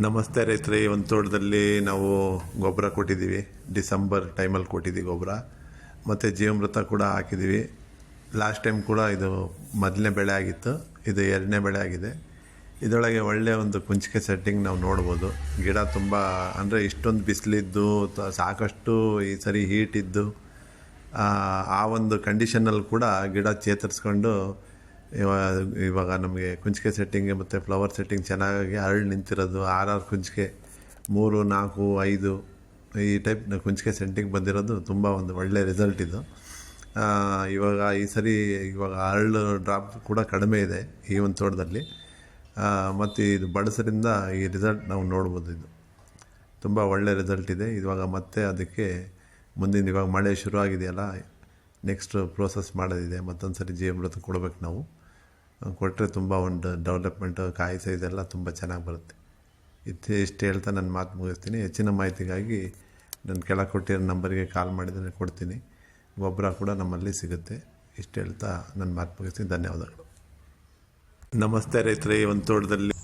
ನಮಸ್ತೆ ರೈತರೆ, ಈ ಒಂದು ತೋಟದಲ್ಲಿ ನಾವು ಗೊಬ್ಬರ ಕೊಟ್ಟಿದ್ದೀವಿ. ಡಿಸೆಂಬರ್ ಟೈಮಲ್ಲಿ ಕೊಟ್ಟಿದ್ದೀವಿ ಗೊಬ್ಬರ. ಮತ್ತು ಜೀವಮೃತ ಕೂಡ ಹಾಕಿದ್ದೀವಿ. ಲಾಸ್ಟ್ ಟೈಮ್ ಕೂಡ ಇದು ಮೊದಲನೇ ಬೆಳೆ ಆಗಿತ್ತು. ಇದು ಎರಡನೇ ಬೆಳೆ ಆಗಿದೆ. ಇದರೊಳಗೆ ಒಳ್ಳೆಯ ಒಂದು ಕುಂಚಿಕೆ ಸೆಟ್ಟಿಂಗ್ ನಾವು ನೋಡ್ಬೋದು. ಗಿಡ ತುಂಬ, ಅಂದರೆ ಇಷ್ಟೊಂದು ಬಿಸಿಲಿದ್ದು ಸಾಕಷ್ಟು ಈ ಸರಿ ಹೀಟ್ ಇದ್ದು, ಆ ಆ ಒಂದು ಕಂಡೀಷನಲ್ಲಿ ಕೂಡ ಗಿಡ ಚೇತರಿಸ್ಕೊಂಡು ಇವಾಗ ಇವಾಗ ನಮಗೆ ಕುಂಚಿಕೆ ಸೆಟ್ಟಿಂಗ್ ಮತ್ತು ಫ್ಲವರ್ ಸೆಟ್ಟಿಂಗ್ ಚೆನ್ನಾಗಿ ಹರಳು ನಿಂತಿರೋದು ಆರಾರು ಕುಂಚಿಕೆ ಮೂರು, ನಾಲ್ಕು, ಐದು, ಈ ಟೈಪ್ ಕುಂಚಿಕೆ ಸೆಟ್ಟಿಂಗ್ ಬಂದಿರೋದು ತುಂಬ ಒಂದು ಒಳ್ಳೆ ರಿಸಲ್ಟ್ ಇದು. ಇವಾಗ ಈ ಸರಿ ಇವಾಗ ಅರಳು ಡ್ರಾಪ್ ಕೂಡ ಕಡಿಮೆ ಇದೆ ಈ ಒಂದು ತೋಟದಲ್ಲಿ. ಮತ್ತು ಇದು ಬಳಸೋದ್ರಿಂದ ಈ ರಿಸಲ್ಟ್ ನಾವು ನೋಡ್ಬೋದು ಇದು. ತುಂಬ ಒಳ್ಳೆ ರಿಸಲ್ಟ್ ಇದೆ. ಇವಾಗ ಮತ್ತೆ ಅದಕ್ಕೆ ಮುಂದಿನ ಇವಾಗ ಮಳೆ ಶುರು ಆಗಿದೆಯಲ್ಲ ನೆಕ್ಸ್ಟ್ ಪ್ರೋಸೆಸ್ ಮಾಡೋದಿದೆ ಮತ್ತೊಂದು ಸರಿ ಜೀವಮೃತ ಕೊಡ್ಬೇಕು ನಾವು. ಕೊಟ್ಟರೆ ತುಂಬ ಒಂದು ಡೆವಲಪ್ಮೆಂಟು ಕಾಯಿ ಇದೆಲ್ಲ ತುಂಬ ಚೆನ್ನಾಗಿ ಬರುತ್ತೆ. ಇತ್ತು ಇಷ್ಟು ಹೇಳ್ತಾ ನನ್ನ ಮಾತು ಮುಗಿಸ್ತೀನಿ. ಹೆಚ್ಚಿನ ಮಾಹಿತಿಗಾಗಿ ನನ್ನ ಕೆಳಗೆ ಕೊಟ್ಟಿರೋ ನಂಬರಿಗೆ ಕಾಲ್ ಮಾಡಿದರೆ ಕೊಡ್ತೀನಿ. ಗೊಬ್ಬರ ಕೂಡ ನಮ್ಮಲ್ಲಿ ಸಿಗುತ್ತೆ. ಇಷ್ಟು ಹೇಳ್ತಾ ನನ್ನ ಮಾತು ಮುಗಿಸ್ತೀನಿ. ಧನ್ಯವಾದಗಳು. ನಮಸ್ತೆ ರೈತರೇ. ಒಂದು ತೋಟದಲ್ಲಿ